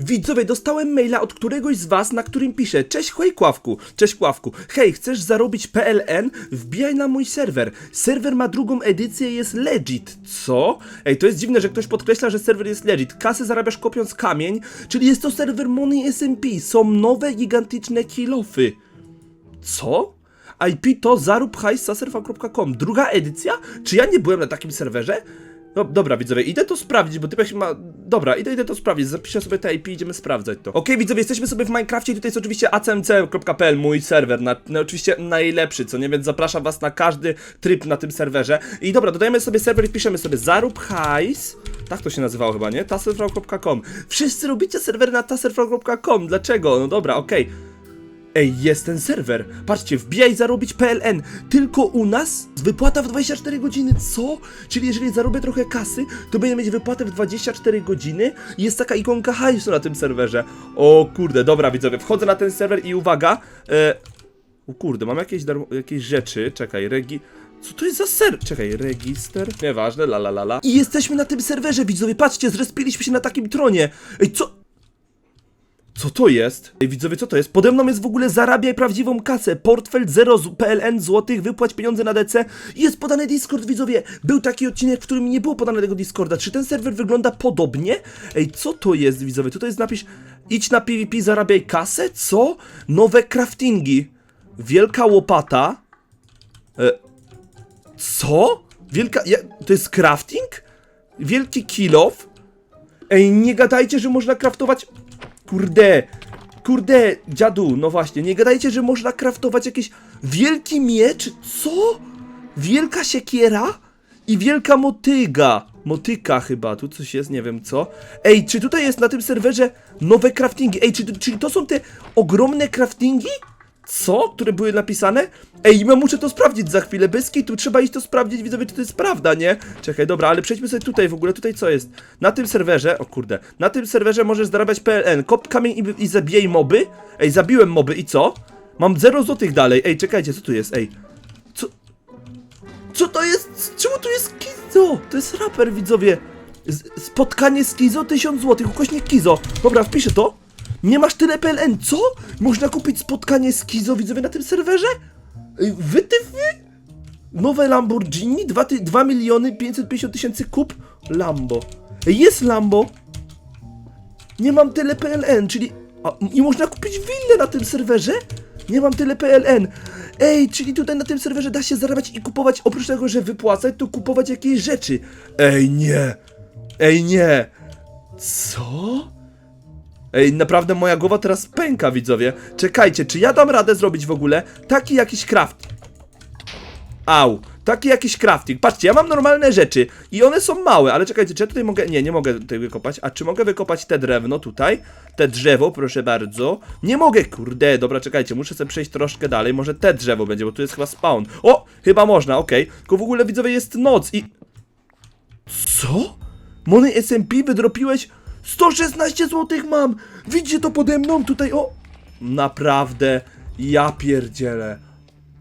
Widzowie, dostałem maila od któregoś z was, na którym pisze Cześć hej Kławku, cześć Kławku, hej, chcesz zarobić PLN? Wbijaj na mój serwer. Serwer ma drugą edycję, jest legit. Co? Ej, to jest dziwne, że ktoś podkreśla, że serwer jest legit. Kasy zarabiasz kopiąc kamień, czyli jest to serwer Money SMP. Są nowe, gigantyczne kilofy. Co? IP to zarób.hajsaserfa.com. Druga edycja? Czy ja nie byłem na takim serwerze? No dobra, widzowie, idę to sprawdzić, bo typek ma... Dobra, idę, idę to sprawdzić, zapiszę sobie te IP i idziemy sprawdzać to. Okej, widzowie, jesteśmy sobie w Minecrafcie i tutaj jest oczywiście acmc.pl, mój serwer, na, na, oczywiście najlepszy, co nie, więc zapraszam was na każdy tryb na tym serwerze. I dobra, dodajemy sobie serwer i piszemy sobie zarób hajs... Tak to się nazywało chyba, nie? taserfrau.com. Wszyscy robicie serwery na taserfrau.com, dlaczego? No dobra, okej. Ej, jest ten serwer. Patrzcie, wbijaj zarobić PLN. Tylko u nas wypłata w 24 godziny. Co? Czyli jeżeli zarobię trochę kasy, to będę mieć wypłatę w 24 godziny. Jest taka ikonka hajsu na tym serwerze. O kurde, dobra widzowie, wchodzę na ten serwer i uwaga. E... O kurde, mam jakieś, darmo... jakieś rzeczy. Czekaj, regi... Co to jest za ser? Czekaj, register? Nieważne, la la la la. I jesteśmy na tym serwerze, widzowie, patrzcie, zrespiliśmy się na takim tronie. Ej, co? Co to jest? Ej, widzowie, co to jest? Pode mną jest w ogóle zarabiaj prawdziwą kasę. Portfel 0 z PLN złotych, wypłać pieniądze na DC. Jest podany Discord, widzowie. Był taki odcinek, w którym nie było podane tego Discorda. Czy ten serwer wygląda podobnie? Ej, co to jest, widzowie? Tutaj jest napis idź na PvP, zarabiaj kasę? Co? Nowe craftingi. Wielka łopata. E, co? Wielka... Ja, to jest crafting? Wielki kilof? Ej, nie gadajcie, że można craftować... Kurde, kurde, dziadu, no właśnie, nie gadajcie, że można craftować jakiś wielki miecz, co? Wielka siekiera i wielka motyga. Motyka chyba, tu coś jest, nie wiem co. Ej, czy tutaj jest na tym serwerze nowe craftingi? Ej, czy, czyli to są te ogromne craftingi? Co? Które były napisane? Ej, ja muszę to sprawdzić za chwilę, bez tu trzeba iść to sprawdzić, widzowie, czy to jest prawda, nie? Czekaj, dobra, ale przejdźmy sobie tutaj w ogóle, tutaj co jest? Na tym serwerze, o kurde, na tym serwerze możesz zarabiać PLN, kop kamień i, i zabijaj moby? Ej, zabiłem moby i co? Mam 0 złotych dalej, ej, czekajcie, co tu jest, ej? Co? Co to jest? Czemu tu jest Kizo? To jest raper, widzowie. Z spotkanie z Kizo 1000 złotych, ukośnik Kizo. Dobra, wpiszę to. Nie masz tyle PLN, co? Można kupić spotkanie z Kizo, widzowie, na tym serwerze? Wy ty wy? Nowe Lamborghini? 2, ty, 2 miliony 550 tysięcy kup? Lambo. Jest Lambo. Nie mam tyle PLN, czyli... A, I można kupić willę na tym serwerze? Nie mam tyle PLN. Ej, czyli tutaj na tym serwerze da się zarabiać i kupować, oprócz tego, że wypłacać, to kupować jakieś rzeczy. Ej, nie. Ej, nie. Co? Ej, naprawdę moja głowa teraz pęka, widzowie. Czekajcie, czy ja dam radę zrobić w ogóle taki jakiś craft? Au, taki jakiś crafting. Patrzcie, ja mam normalne rzeczy i one są małe, ale czekajcie, czy ja tutaj mogę... Nie, nie mogę tutaj wykopać. A czy mogę wykopać te drewno tutaj? Te drzewo, proszę bardzo. Nie mogę, kurde, dobra, czekajcie, muszę sobie przejść troszkę dalej. Może te drzewo będzie, bo tu jest chyba spawn. O, chyba można, okej. Tylko w ogóle, widzowie, jest noc i... Co? Money SMP wydropiłeś 116 zł mam! Widzicie to pode mną tutaj, o! Naprawdę, ja pierdzielę.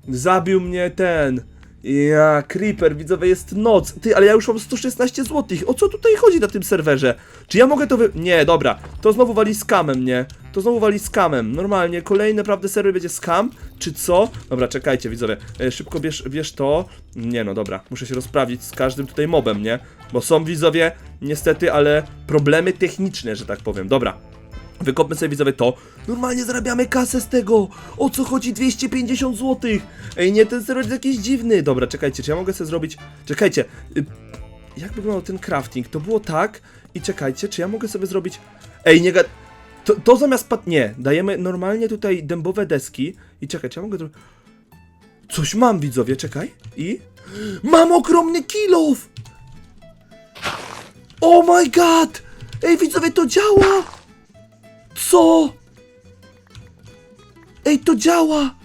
Zabił mnie ten. Ja, Creeper, widzowie, jest noc. Ty, ale ja już mam 116 zł. O co tutaj chodzi na tym serwerze? Czy ja mogę to wy... Nie, dobra. To znowu wali skamem, nie? To znowu wali skamem. Normalnie, kolejny naprawdę serwer będzie skam? Czy co? Dobra, czekajcie, widzowie. E, szybko bierz, bierz to. Nie no, dobra. Muszę się rozprawić z każdym tutaj mobem, nie? Bo są, widzowie, niestety, ale problemy techniczne, że tak powiem. Dobra. Wykopmy sobie widzowie to. Normalnie zarabiamy kasę z tego. O co chodzi 250 zł? Ej, nie, ten serwer jest jakiś dziwny. Dobra, czekajcie, czy ja mogę sobie zrobić... Czekajcie. y, Jak wyglądał ten crafting? To było tak i czekajcie, czy ja mogę sobie zrobić... Ej, nie ga... To, to zamiast pat... Nie, dajemy normalnie tutaj dębowe deski i czekaj, ja mogę... Coś mam, widzowie, czekaj. I... Mam ogromny kilof! Oh my god! Ej, widzowie, to działa! Co? Ej, to działa!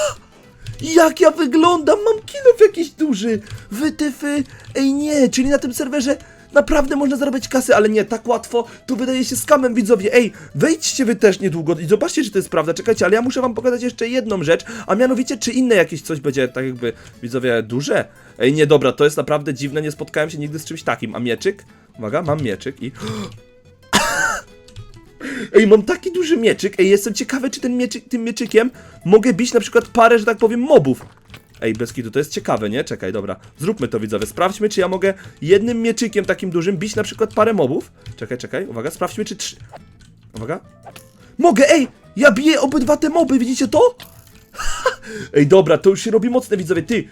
Jak ja wyglądam? Mam kilof jakiś duży! Wytyfy! Ej, nie, czyli na tym serwerze naprawdę można zarabiać kasy, ale nie, tak łatwo, to wydaje się skamem, widzowie. Ej, wejdźcie wy też niedługo i zobaczcie, czy to jest prawda. Czekajcie, ale ja muszę wam pokazać jeszcze jedną rzecz, a mianowicie, czy inne jakieś coś będzie, tak jakby, widzowie, duże? Ej, nie, dobra, to jest naprawdę dziwne, nie spotkałem się nigdy z czymś takim. A mieczyk? Uwaga, mam mieczyk i... Ej, mam taki duży mieczyk. Ej, jestem ciekawy, czy ten mieczyk, tym mieczykiem mogę bić na przykład parę, że tak powiem, mobów. Ej, bez kitu, to jest ciekawe, nie? Czekaj, dobra. Zróbmy to, widzowie. Sprawdźmy, czy ja mogę jednym mieczykiem takim dużym bić na przykład parę mobów. Czekaj, czekaj, uwaga, sprawdźmy, czy trzy... Uwaga. Mogę, ej! Ja biję obydwa te moby, widzicie to? ej, dobra, to już się robi mocne, widzowie, ty!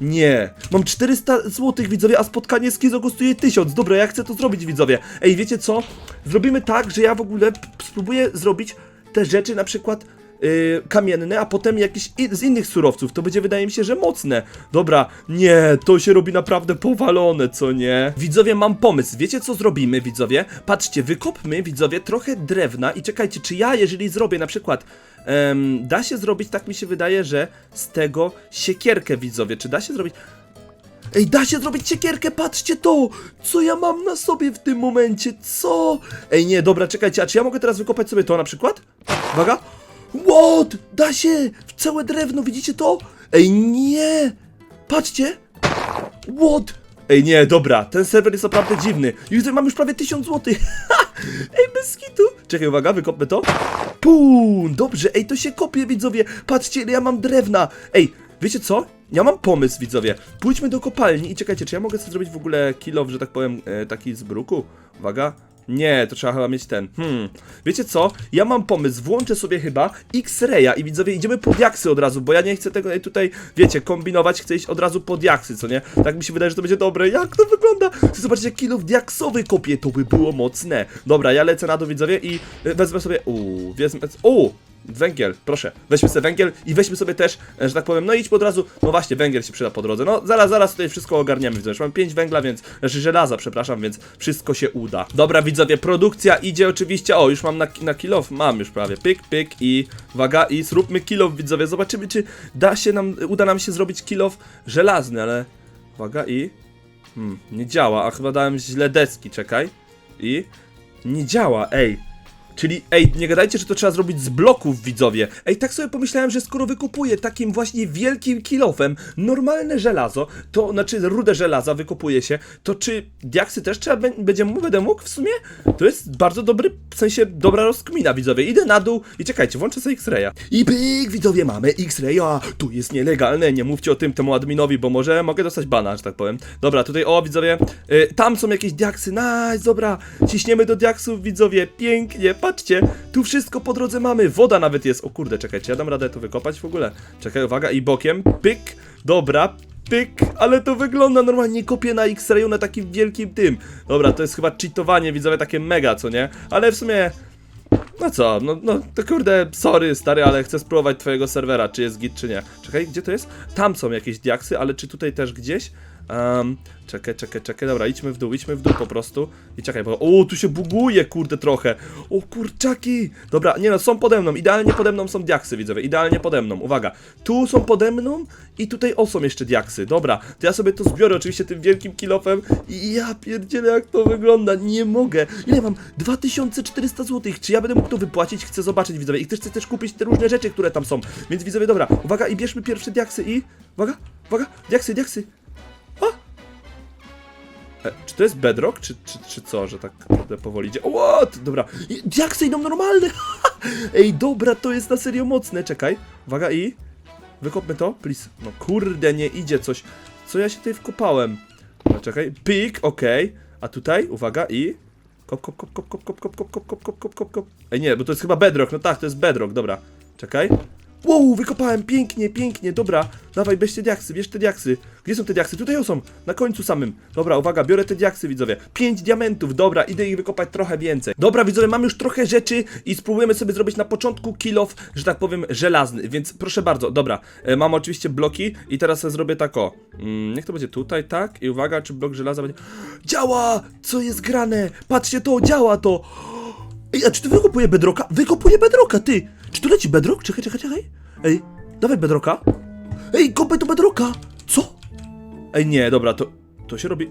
Nie, mam 400 zł widzowie, a spotkanie z Kizo kosztuje 1000. Dobra, ja chcę to zrobić widzowie. Ej, wiecie co? Zrobimy tak, że ja w ogóle spróbuję zrobić te rzeczy na przykład yy, kamienne, a potem jakieś z innych surowców. To będzie wydaje mi się, że mocne. Dobra, nie, to się robi naprawdę powalone, co nie? Widzowie, mam pomysł. Wiecie co zrobimy, widzowie? Patrzcie, wykopmy, widzowie, trochę drewna i czekajcie, czy ja, jeżeli zrobię na przykład da się zrobić, tak mi się wydaje, że z tego siekierkę, widzowie. Czy da się zrobić... Ej, da się zrobić siekierkę, patrzcie to! Co ja mam na sobie w tym momencie, co? Ej, nie, dobra, czekajcie, a czy ja mogę teraz wykopać sobie to na przykład? Uwaga! What? Da się! W całe drewno, widzicie to? Ej, nie! Patrzcie! What? Ej, nie, dobra, ten serwer jest naprawdę dziwny. Widzę, mam już prawie 1000 zł. Ej, bez kitu. Czekaj, uwaga, wykopmy to. Pum, dobrze, ej, to się kopie, widzowie. Patrzcie, ile ja mam drewna. Ej, wiecie co? Ja mam pomysł, widzowie. Pójdźmy do kopalni i czekajcie, czy ja mogę sobie zrobić w ogóle kill że tak powiem, e, taki z bruku? Uwaga. Nie, to trzeba chyba mieć ten. Hmm. Wiecie co? Ja mam pomysł. Włączę sobie chyba X-Raya i widzowie idziemy pod jaksy od razu, bo ja nie chcę tego tutaj, wiecie, kombinować, chcę iść od razu pod jaksy, co nie? Tak mi się wydaje, że to będzie dobre. Jak to wygląda? Chcę zobaczyć, jak kilo diaksowy kopie, to by było mocne. Dobra, ja lecę na dół, widzowie, i wezmę sobie. Uuu, wezmę. Uuu! Węgiel, proszę. Weźmy sobie węgiel i weźmy sobie też, e, że tak powiem, no idź po drodze. No właśnie, węgiel się przyda po drodze. No zaraz, zaraz tutaj wszystko ogarniemy, widzowie. Mam 5 węgla, więc, znaczy żelaza, przepraszam, więc wszystko się uda. Dobra, widzowie, produkcja idzie oczywiście. O, już mam na, na kilof, mam już prawie. Pyk, pyk i uwaga, i zróbmy kilof, widzowie. Zobaczymy, czy da się nam, uda nam się zrobić kilof żelazny, ale uwaga i. Hmm, nie działa, a chyba dałem źle deski, czekaj. I. Nie działa, ej. Czyli, ej, nie gadajcie, że to trzeba zrobić z bloków, widzowie. Ej, tak sobie pomyślałem, że skoro wykopuję takim właśnie wielkim kilofem normalne żelazo, to, znaczy rudę żelaza wykopuje się, to czy diaksy też trzeba bę- będzie, będę mógł w sumie? To jest bardzo dobry, w sensie dobra rozkmina, widzowie. Idę na dół i czekajcie, włączę sobie X-Raya. I pyk, widzowie, mamy X-Raya. Tu jest nielegalne, nie mówcie o tym temu adminowi, bo może mogę dostać bana, że tak powiem. Dobra, tutaj, o, widzowie, y, tam są jakieś diaksy, nice, dobra, ciśniemy do diaksów, widzowie, pięknie, patrzcie, tu wszystko po drodze mamy, woda nawet jest, o kurde, czekajcie, ja dam radę to wykopać w ogóle, czekaj, uwaga, i bokiem, pyk, dobra, pyk, ale to wygląda normalnie, kopię na X-rayu na takim wielkim tym, dobra, to jest chyba cheatowanie, widzowie, takie mega, co nie, ale w sumie... No co, no, no to kurde, sorry stary, ale chcę spróbować twojego serwera, czy jest git, czy nie. Czekaj, gdzie to jest? Tam są jakieś diaksy, ale czy tutaj też gdzieś? Um, czekaj, czekaj, czekaj, dobra, idźmy w dół, idźmy w dół po prostu. I czekaj, bo, o, tu się buguje, kurde, trochę. O, kurczaki. Dobra, nie no, są pode mną, idealnie pode mną są diaksy, widzowie, idealnie pode mną, uwaga. Tu są pode mną i tutaj, o, są jeszcze diaksy, dobra. To ja sobie to zbiorę oczywiście tym wielkim kilofem i ja pierdzielę, jak to wygląda, nie mogę. Ile mam? 2400 zł, czy ja będę mógł to wypłacić? Chcę zobaczyć, widzowie, i też chcę też kupić te różne rzeczy, które tam są. Więc widzowie, dobra, uwaga, i bierzmy pierwsze diaksy i, uwaga, uwaga, diaksy, diaksy. E, czy to jest bedrock, czy, czy, czy co, że tak powoli idzie? O, what? Dobra, I- diaksy idą normalne! Ej, dobra, to jest na serio mocne, czekaj. Uwaga i... Wykopmy to, please. No kurde, nie idzie coś. Co ja się tutaj wkopałem? No, czekaj, pik, okej. A tutaj, uwaga i... Kop, kop, kop, kop, kop, kop, kop, kop, kop, kop, kop, kop, kop, kop. Ej, nie, bo to jest chyba bedrock, no tak, to jest bedrock, dobra. Czekaj. Wow, wykopałem, pięknie, pięknie, dobra. Dawaj, weź te diaksy, bierz te diaksy. Gdzie są te diaksy? Tutaj są, na końcu samym. Dobra, uwaga, biorę te diaksy, widzowie. Pięć diamentów, dobra, idę ich wykopać trochę więcej. Dobra, widzowie, mam już trochę rzeczy i spróbujemy sobie zrobić na początku kill off, że tak powiem, żelazny, więc proszę bardzo, dobra. E, mam oczywiście bloki i teraz zrobię tak o. Mm, niech to będzie tutaj, tak? I uwaga, czy blok żelaza będzie... Działa! Co jest grane? Patrzcie to, działa to! Ej, a czy ty wykopuje bedroka? Wykopuje bedroka, ty! Czy tu leci bedrock? Czekaj, czekaj, czekaj. Ej, dawaj bedroka. Ej, kopaj tu bedroka! Co? Ej, nie, dobra, to, to się robi...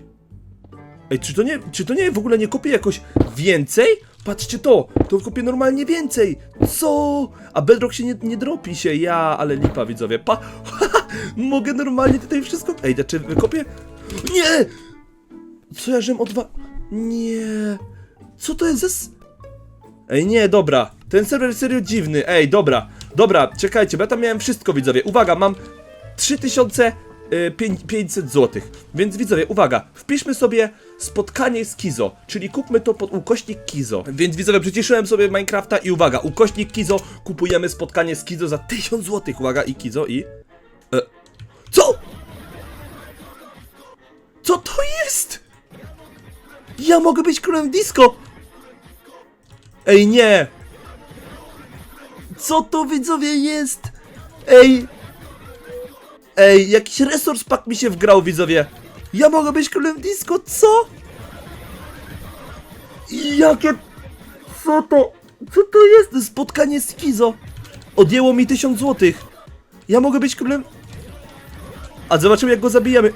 Ej, czy to nie, czy to nie w ogóle nie kopie jakoś więcej? Patrzcie to, to kopie normalnie więcej. Co? A bedrock się nie, nie dropi się, ja, ale lipa widzowie. Pa, mogę normalnie tutaj wszystko... Ej, czy wykopię? Nie! Co ja żem odwa... Nie... Co to jest s- Ej, nie, dobra. Ten serwer jest serio dziwny. Ej, dobra. Dobra, czekajcie, bo ja tam miałem wszystko, widzowie. Uwaga, mam 3500 zł. Więc widzowie, uwaga, wpiszmy sobie spotkanie z Kizo, czyli kupmy to pod ukośnik Kizo. Więc widzowie, przyciszyłem sobie Minecrafta i uwaga, ukośnik Kizo, kupujemy spotkanie z Kizo za 1000 zł. Uwaga, i Kizo, i... E, co? Co to jest? Ja mogę być królem disco! Ej, nie! Co to widzowie jest? Ej! Ej, jakiś resource pack mi się wgrał, widzowie! Ja mogę być królem disco, co? Jakie... Co to? Co to jest? Spotkanie z Kizo! Odjęło mi 1000 złotych! Ja mogę być królem... A zobaczymy jak go zabijemy.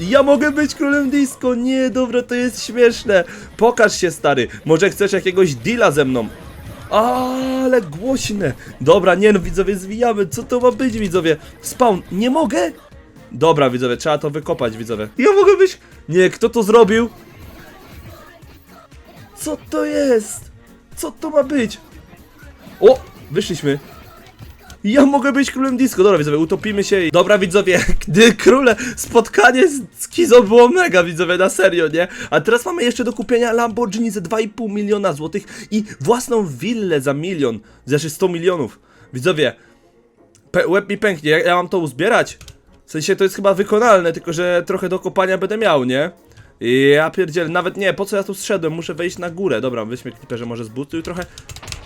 Ja mogę być królem disco! Nie, dobra, to jest śmieszne! Pokaż się, stary! Może chcesz jakiegoś deala ze mną? Ale głośne! Dobra, nie no, widzowie, zwijamy! Co to ma być, widzowie? Spawn, nie mogę? Dobra, widzowie, trzeba to wykopać, widzowie. Ja mogę być... Nie, kto to zrobił? Co to jest? Co to ma być? O! Wyszliśmy. Ja mogę być królem disco. Dobra, widzowie, utopimy się i... Dobra, widzowie, gdy króle, spotkanie z, z Kizo było mega, widzowie, na serio, nie? A teraz mamy jeszcze do kupienia Lamborghini za 2,5 miliona złotych i własną willę za milion, znaczy 100 milionów. Widzowie, łeb mi pęknie, ja, ja mam to uzbierać? W sensie to jest chyba wykonalne, tylko że trochę do kopania będę miał, nie? Ja pierdzielę, nawet nie, po co ja tu zszedłem? Muszę wejść na górę. Dobra, weźmy kliperze może zbustuj trochę.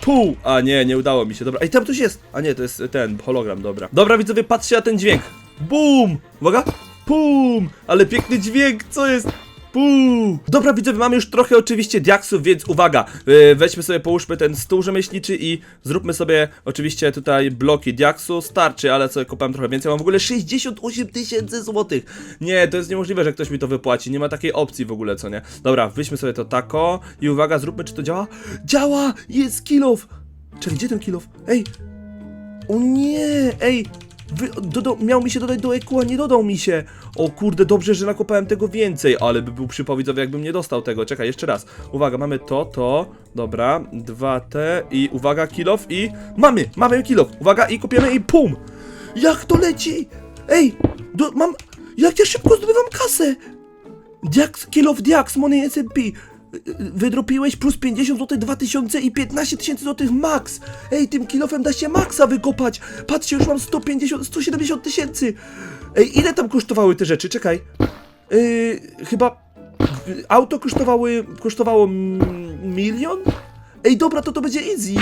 Pół! A nie, nie udało mi się, dobra. Ej, tam ktoś jest! A nie, to jest ten, hologram, dobra. Dobra, widzowie, patrzcie na ten dźwięk. Bum! Uwaga! Pum! Ale piękny dźwięk, co jest? Pum! Dobra, widzowie, mamy już trochę oczywiście diaksów, więc uwaga, yy, weźmy sobie, połóżmy ten stół rzemieślniczy i zróbmy sobie oczywiście tutaj bloki diaksu. Starczy, ale sobie kopałem trochę więcej. Mam w ogóle 68 tysięcy złotych. Nie, to jest niemożliwe, że ktoś mi to wypłaci. Nie ma takiej opcji w ogóle, co nie? Dobra, weźmy sobie to tako i uwaga, zróbmy, czy to działa? Działa! Jest kilof! Czekaj, gdzie ten kilof? Ej! O nie! Ej! Wy, miał mi się dodać do EQ, a nie dodał mi się. O kurde, dobrze, że nakopałem tego więcej, ale by był przypał widzowie, jakbym nie dostał tego. Czekaj, jeszcze raz. Uwaga, mamy to, to, dobra, dwa te i uwaga, kilof i... Mamy, mamy kilof, uwaga i kopiemy i pum! Jak to leci? Ej, do, mam... Jak ja szybko zdobywam kasę! Diax, kilof Diax, Money SMP. Wydropiłeś plus 50 zł 2000 i 15 tysięcy złotych max. Ej, tym kilofem da się maxa wykopać. Patrzcie, już mam 150, 170 tysięcy. Ej, ile tam kosztowały te rzeczy? Czekaj. Yy, chyba auto kosztowały, kosztowało milion? Ej, dobra, to to będzie easy.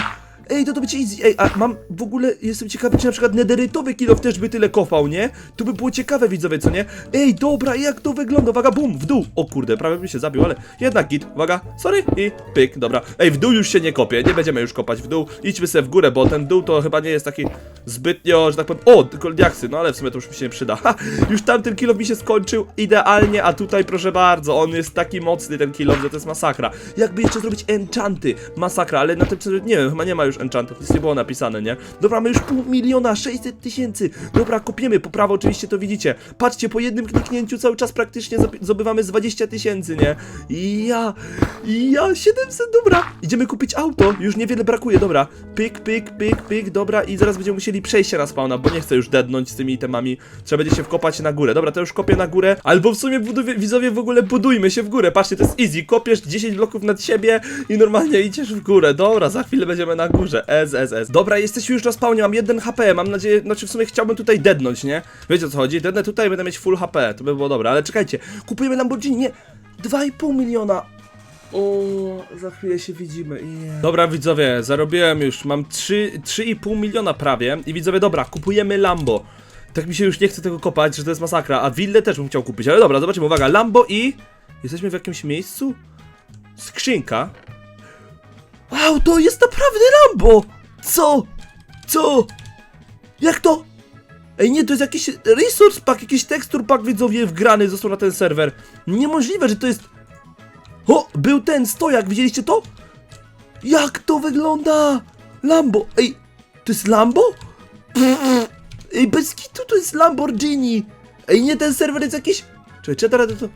Ej, to to będzie easy. Ej, a mam w ogóle, jestem ciekawy, czy na przykład nederytowy kilof też by tyle kopał, nie? To by było ciekawe, widzowie, co nie? Ej, dobra, jak to wygląda? Uwaga, bum, w dół. O kurde, prawie bym się zabił, ale jednak git. Uwaga, sorry i pyk, dobra. Ej, w dół już się nie kopie, nie będziemy już kopać w dół. Idźmy sobie w górę, bo ten dół to chyba nie jest taki zbytnio, że tak powiem... O, tylko diaksy, no ale w sumie to już mi się nie przyda. Ha, już tamten kilof mi się skończył idealnie, a tutaj proszę bardzo, on jest taki mocny, ten kilof, że to jest masakra. Jakby jeszcze zrobić enchanty, masakra, ale na tym, nie wiem, chyba nie ma już enchantów, nic nie było napisane, nie? Dobra, mamy już pół miliona, 600 tysięcy. Dobra, kopiemy, po prawo oczywiście to widzicie. Patrzcie, po jednym kliknięciu cały czas praktycznie zdob- zdobywamy z 20 tysięcy, nie? I ja, ja, 700, dobra. Idziemy kupić auto, już niewiele brakuje, dobra. Pyk, pyk, pyk, pyk, dobra i zaraz będziemy musieli przejść się na spawna, bo nie chcę już deadnąć z tymi itemami. Trzeba będzie się wkopać na górę. Dobra, to już kopię na górę, albo w sumie widzowie w ogóle budujmy się w górę. Patrzcie, to jest easy, kopiesz 10 bloków nad siebie i normalnie idziesz w górę. Dobra, za chwilę będziemy na górze. S, S, S. Dobra, jesteśmy już na spawnie, mam 1 HP, mam nadzieję, znaczy w sumie chciałbym tutaj deadnąć, nie? Wiecie o co chodzi? Dednę tutaj, będę mieć full HP, to by było dobre, ale czekajcie, kupujemy Lamborghini, nie, 2,5 miliona. O, za chwilę się widzimy. Yeah. Dobra, widzowie, zarobiłem już. Mam 3 3,5 miliona prawie. I widzowie, dobra, kupujemy Lambo. Tak mi się już nie chce tego kopać, że to jest masakra. A willę też bym chciał kupić, ale dobra, zobaczymy. Uwaga, Lambo i. Jesteśmy w jakimś miejscu? Skrzynka. Wow, to jest naprawdę Lambo! Co? Co? Jak to? Ej, nie, to jest jakiś resource pack, jakiś tekstur pack widzowie wgrany został na ten serwer. Niemożliwe, że to jest. O, był ten stojak, widzieliście to? Jak to wygląda? Lambo, ej, to jest Lambo? Ej, bez kitu to jest Lamborghini. Ej, nie, ten serwer jest jakiś... Czekaj, czy teraz to...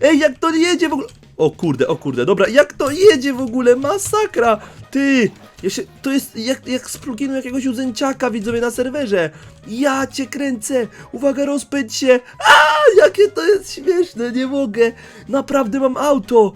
Ej, jak to nie jedzie w ogóle... O kurde, o kurde, dobra, jak to jedzie w ogóle? Masakra! Ty! Ja się, to jest jak, jak z pluginu jakiegoś udzęciaka, widzowie, na serwerze. Ja cię kręcę! Uwaga, rozpędź się! A, jakie to jest śmieszne, nie mogę! Naprawdę mam auto!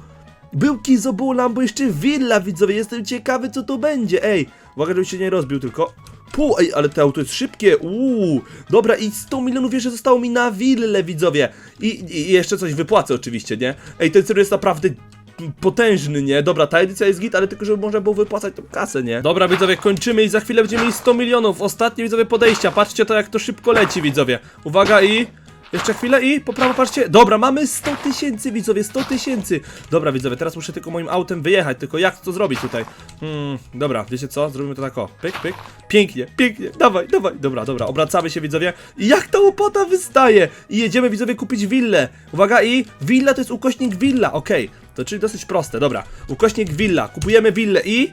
Był Kizobu Lambo, jeszcze willa, widzowie, jestem ciekawy, co to będzie, ej! Uwaga, żeby się nie rozbił tylko. Pół, ej, ale to auto jest szybkie, uuu, dobra i 100 milionów jeszcze zostało mi na willę, widzowie. I, I jeszcze coś wypłacę oczywiście, nie? Ej, ten serwer jest naprawdę potężny, nie? Dobra, ta edycja jest git, ale tylko żeby można było wypłacać tą kasę, nie? Dobra, widzowie, kończymy i za chwilę będziemy mieli 100 milionów. Ostatnie, widzowie, podejścia. Patrzcie to, jak to szybko leci, widzowie. Uwaga i... Jeszcze chwilę i po prawo patrzcie. Dobra, mamy 100 tysięcy, widzowie, 100 tysięcy. Dobra, widzowie, teraz muszę tylko moim autem wyjechać, tylko jak to zrobić tutaj? Hmm, dobra, wiecie co? Zrobimy to tak o. Pyk, pyk. Pięknie, pięknie. Dawaj, dawaj. Dobra, dobra, obracamy się, widzowie. I jak ta łopata wystaje? I jedziemy, widzowie, kupić willę. Uwaga i... Willa to jest ukośnik willa, okej. To czyli dosyć proste, dobra. Ukośnik willa. Kupujemy willę i...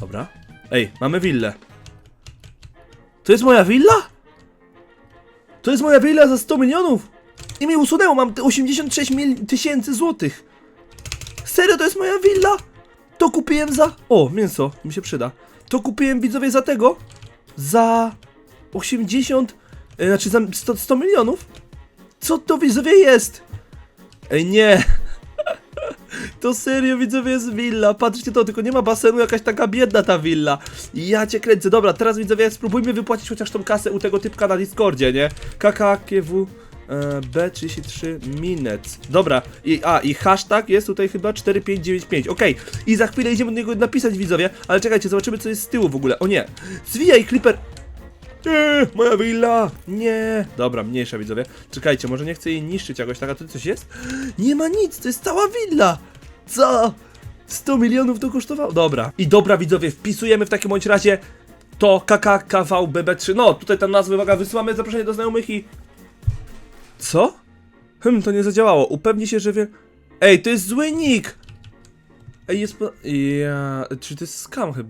Dobra. Ej, mamy willę. To jest moja willa? To jest moja willa za 100 milionów! I mi usunęło, mam te 86 mil tysięcy złotych! Serio, to jest moja willa? To kupiłem za... O, mięso, mi się przyda. To kupiłem, widzowie, za tego? Za... 80... E, znaczy za 100, 100 milionów? Co to, widzowie, jest? Ej, nie! To serio, widzowie, jest willa. Patrzcie to, tylko nie ma basenu, jakaś taka biedna ta willa. Ja cię kręcę. Dobra, teraz widzowie, spróbujmy wypłacić chociaż tą kasę u tego typka na Discordzie, nie? KKKW e, B33 Minec. Dobra, i, a i hashtag jest tutaj chyba 4595. Okej, i za chwilę idziemy do niego napisać, widzowie. Ale czekajcie, zobaczymy, co jest z tyłu w ogóle. O nie, zwijaj, Clipper. Nie, moja willa! Nie! Dobra, mniejsza widzowie. Czekajcie, może nie chcę jej niszczyć jakoś tak, a tu coś jest? Nie ma nic, to jest cała willa! Co? 100 milionów to kosztowało? Dobra. I dobra widzowie, wpisujemy w takim bądź razie to KKKVBB3. No, tutaj tam nazwy, uwaga, wysyłamy zaproszenie do znajomych i... Co? Hm, to nie zadziałało. Upewnij się, że wie... Ej, to jest zły nick! Ej, jest po... Ja... Czy to jest scam chyba?